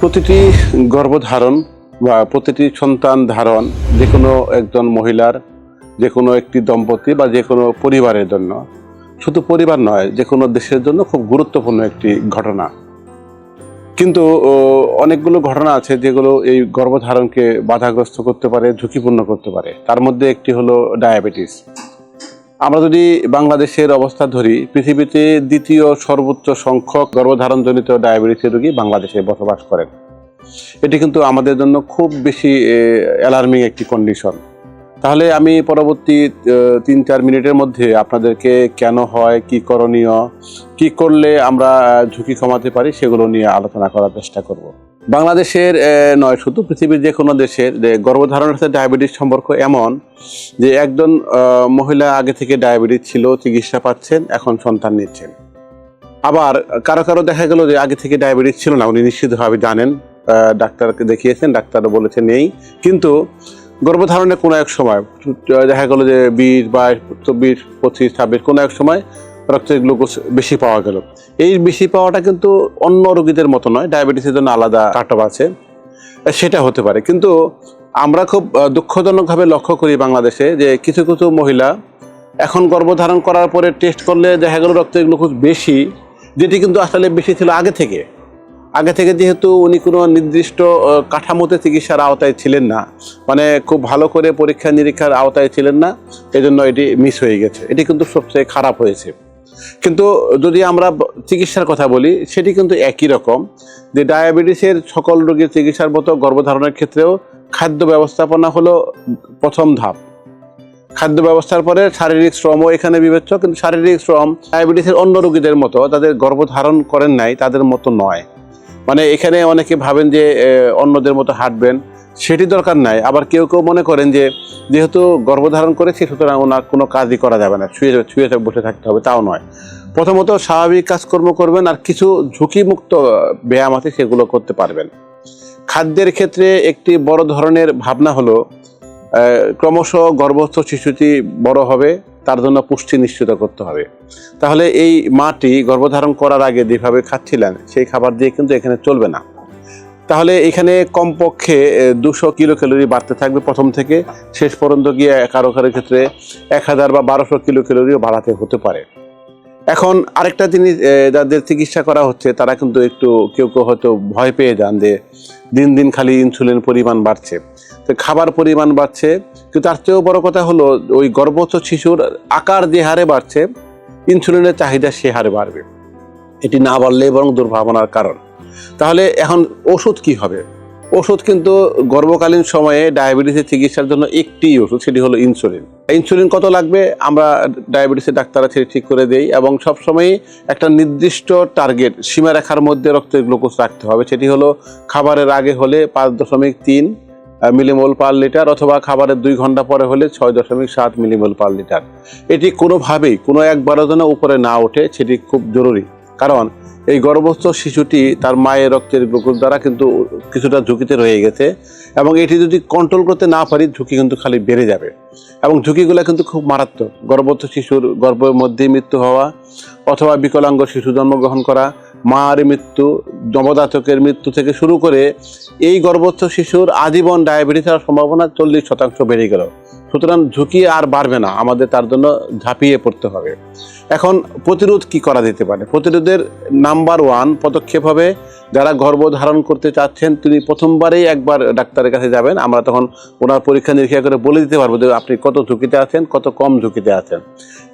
প্রতিটি গর্ভধারণ বা প্রতিটি সন্তান ধারণ যে কোনো একজন মহিলার, যে কোনো একটি দম্পতি বা যে কোনো পরিবারের জন্য, শুধু পরিবার নয়, যে কোনো দেশের জন্য খুব গুরুত্বপূর্ণ একটি ঘটনা। কিন্তু অনেকগুলো ঘটনা আছে যেগুলো এই গর্ভধারণকে বাধাগ্রস্ত করতে পারে, ঝুঁকিপূর্ণ করতে পারে। তার মধ্যে একটি হলো ডায়াবেটিস। আমরা যদি বাংলাদেশের অবস্থা ধরি, পৃথিবীতে দ্বিতীয় সর্বোচ্চ সংখ্যক গর্ভধারণজনিত ডায়াবেটিসের রোগী বাংলাদেশে বসবাস করেন। এটি কিন্তু আমাদের জন্য খুব বেশি অ্যালার্মিং একটি কন্ডিশন তাহলে আমি পরবর্তী তিন চার মিনিটের মধ্যে আপনাদেরকে কেন হয়, কি করণীয়, কি করলে আমরা ঝুঁকি কমাতে পারি, সেগুলো নিয়ে আলোচনা করার চেষ্টা করব। বাংলাদেশের নয়, শুধু পৃথিবীর যে কোনো দেশের, যে গর্ভধারণের সাথে ডায়াবেটিস সম্পর্ক এমন যে একজন মহিলা আগে থেকে ডায়াবেটিস ছিল, চিকিৎসা পাচ্ছেন, এখন সন্তান নিচ্ছেন। আবার কারও কারও দেখা গেল যে আগে থেকে ডায়াবেটিস ছিল না, উনি নিশ্চিতভাবে জানেন ডাক্তারকে দেখিয়েছেন, ডাক্তার বলেছে নেই। কিন্তু গর্ভধারণের কোনো এক সময় দেখা গেল যে বিশ, বাইশ, চব্বিশ, পঁচিশ, ছাব্বিশ, কোনো এক সময় রক্তের গ্লুকোজ বেশি পাওয়া গেল। এই বেশি পাওয়াটা কিন্তু অন্য রোগীদের মতো নয়, ডায়াবেটিসের জন্য আলাদা কাটঅফ আছে। সেটা হতে পারে। কিন্তু আমরা খুব দুঃখজনকভাবে লক্ষ্য করি বাংলাদেশে যে কিছু কিছু মহিলা এখন গর্ভধারণ করার পরে টেস্ট করলে দেখা গেল রক্তের গ্লুকোজ বেশি, যেটি কিন্তু আসলে বেশি ছিল আগে থেকে। আগে থেকে যেহেতু উনি কোনো নির্দিষ্ট কাঠামোতে চিকিৎসার আওতায় ছিলেন না মানে খুব ভালো করে পরীক্ষা নিরীক্ষার আওতায় ছিলেন না এই জন্য এটি মিস হয়ে গেছে। এটি কিন্তু সবচেয়ে খারাপ হয়েছে। কিন্তু যদি আমরা চিকিৎসার কথা বলি, সেটি কিন্তু একই রকম। যে ডায়াবেটিসের সকল রোগীর চিকিৎসার মতো গর্ভধারণের ক্ষেত্রেও খাদ্য ব্যবস্থাপনা হলো প্রথম ধাপ। খাদ্য ব্যবস্থার পরে শারীরিক শ্রমও এখানে বিবেচ্য, কিন্তু শারীরিক শ্রম ডায়াবেটিসের অন্য রোগীদের মতো তাদের গর্ভধারণ করেন নাই, তাদের মতো নয়। মানে এখানে অনেকে ভাবেন যে অন্যদের মতো হাঁটবেন সেটি দরকার নাই। আবার কেউ কেউ মনে করেন যে, যেহেতু গর্ভধারণ করেছি, সুতরাং ওনার কোনো কাজই করা যাবে না। শুয়ে শুয়ে বসে থাকতে হবে, তাও নয়। প্রথমত স্বাভাবিক কাজকর্ম করবেন আর কিছু ঝুঁকিমুক্ত ব্যায়াম আছে, সেগুলো করতে পারবেন। খাদ্যের ক্ষেত্রে একটি বড় ধরনের ভাবনা হলো ক্রমশ গর্ভস্থ শিশুটি বড় হবে, তার জন্য পুষ্টি নিশ্চিত করতে হবে। তাহলে এই মাটি গর্ভধারণ করার আগে যেভাবে খাচ্ছিলেন, সেই খাবার দিয়ে কিন্তু এখানে চলবে না। তাহলে এখানে কমপক্ষে দুশো কিলো ক্যালোরি বাড়তে থাকবে প্রথম থেকে। শেষ পর্যন্ত গিয়ে কারও কারও ক্ষেত্রে এক হাজার বা বারোশো কিলো ক্যালোরিও বাড়াতে হতে পারে। এখন আরেকটা জিনিস যাদের চিকিৎসা করা হচ্ছে, তারা কিন্তু একটু কেউ কেউ হয়তো ভয় পেয়ে যান যে দিন দিন খালি ইনসুলিন পরিমাণ বাড়ছে। তো খাবার পরিমাণ বাড়ছে, কিন্তু তার চেয়েও বড় কথা হলো, ওই গর্ভস্থ শিশুর আকার যে হারে বাড়ছে, ইনসুলিনের চাহিদা সে হারে বাড়বে। এটি না বাড়লে বরং দুর্ভাবনার কারণ। তাহলে এখন ওষুধ কি হবে? ওষুধ কিন্তু গর্ভকালীন সময়ে ডায়াবেটিসের চিকিৎসার জন্য একটি ওষুধ, সেটি হলো ইনসুলিন। ইনসুলিন কত লাগবে? আমরা ডায়াবেটিসের ডাক্তাররা সেটি ঠিক করে দেই এবং সবসময়ই একটা নির্দিষ্ট টার্গেট সীমারেখার মধ্যে রক্তের গ্লুকোজ রাখতে হবে। সেটি হলো খাবারের আগে হলে পাঁচ দশমিক তিন মিলিমোল পার লিটার অথবা খাবারের দুই ঘণ্টা পরে হলে ছয় দশমিক সাত মিলিমোল পার লিটার এটি কোনোভাবেই, কোনো একবারও যেন উপরে না ওঠে, সেটি খুব জরুরি। কারণ এই গর্ভস্থ শিশুটি তার মায়ের রক্তের গ্লুকোজ দ্বারা কিন্তু কিছুটা ঝুঁকিতে রয়ে গেছে এবং এটি যদি কন্ট্রোল করতে না পারি, ঝুঁকি কিন্তু খালি বেড়ে যাবে। এবং ঝুঁকিগুলো কিন্তু খুব মারাত্মক। গর্ভস্থ শিশুর গর্ভের মধ্যেই মৃত্যু হওয়া অথবা বিকলাঙ্গ শিশু জন্মগ্রহণ করা মার মৃত্যু, নবজাতকের মৃত্যু থেকে শুরু করে এই গর্ভস্থ শিশুর আজীবন ডায়াবেটিস হওয়ার সম্ভাবনা চল্লিশ শতাংশ বেড়ে গেল। সুতরাং ঝুঁকি আর বাড়বে না, আমাদের তার জন্য ঝাঁপিয়ে পড়তে হবে। এখন প্রতিরোধ কি করা যেতে পারে? প্রতিরোধের নাম্বার ওয়ান পদক্ষেপ হবে, যারা গর্ভ ধারণ করতে চাচ্ছেন তিনি প্রথমবারেই একবার ডাক্তারের কাছে যাবেন। আমরা তখন ওনার পরীক্ষা নিরীক্ষা করে বলে দিতে পারব যে আপনি কত ঝুঁকিতে আছেন, কত কম ঝুঁকিতে আছেন।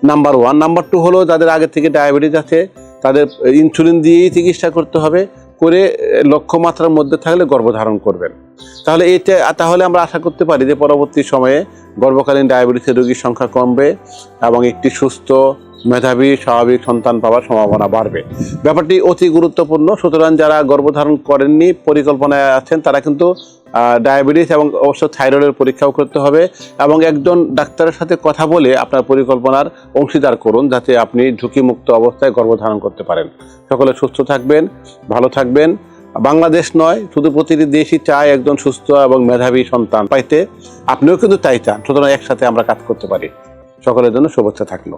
Number one. নাম্বার টু হলো, যাদের আগে থেকে ডায়াবেটিস আছে তাদের ইনসুলিন দিয়েই চিকিৎসা করতে হবে, করে লক্ষ্যমাত্রার মধ্যে থাকলে গর্ভধারণ করবেন। তাহলে এটা, তাহলে আমরা আশা করতে পারি যে পরবর্তী সময়ে গর্ভকালীন ডায়াবেটিসের রোগীর সংখ্যা কমবে এবং একটি সুস্থ মেধাবী, স্বাভাবিক সন্তান পাওয়ার সম্ভাবনা বাড়বে। ব্যাপারটি অতি গুরুত্বপূর্ণ। সুতরাং যারা গর্ভধারণ করেননি, পরিকল্পনায় আছেন, তারা কিন্তু ডায়াবেটিস এবং অবশ্য থাইরয়েডের পরীক্ষাও করতে হবে এবং একজন ডাক্তারের সাথে কথা বলে আপনার পরিকল্পনার অংশীদার করুন যাতে আপনি ঝুঁকিমুক্ত অবস্থায় গর্ভধারণ করতে পারেন। সকলে সুস্থ থাকবেন, ভালো থাকবেন। বাংলাদেশ নয়, শুধু প্রতিটি দেশই চায় একজন সুস্থ এবং মেধাবী সন্তান পাইতে। আপনিও কিন্তু তাই চান, সুতরাং একসাথে আমরা কাজ করতে পারি। সকলের জন্য শুভেচ্ছা থাকল।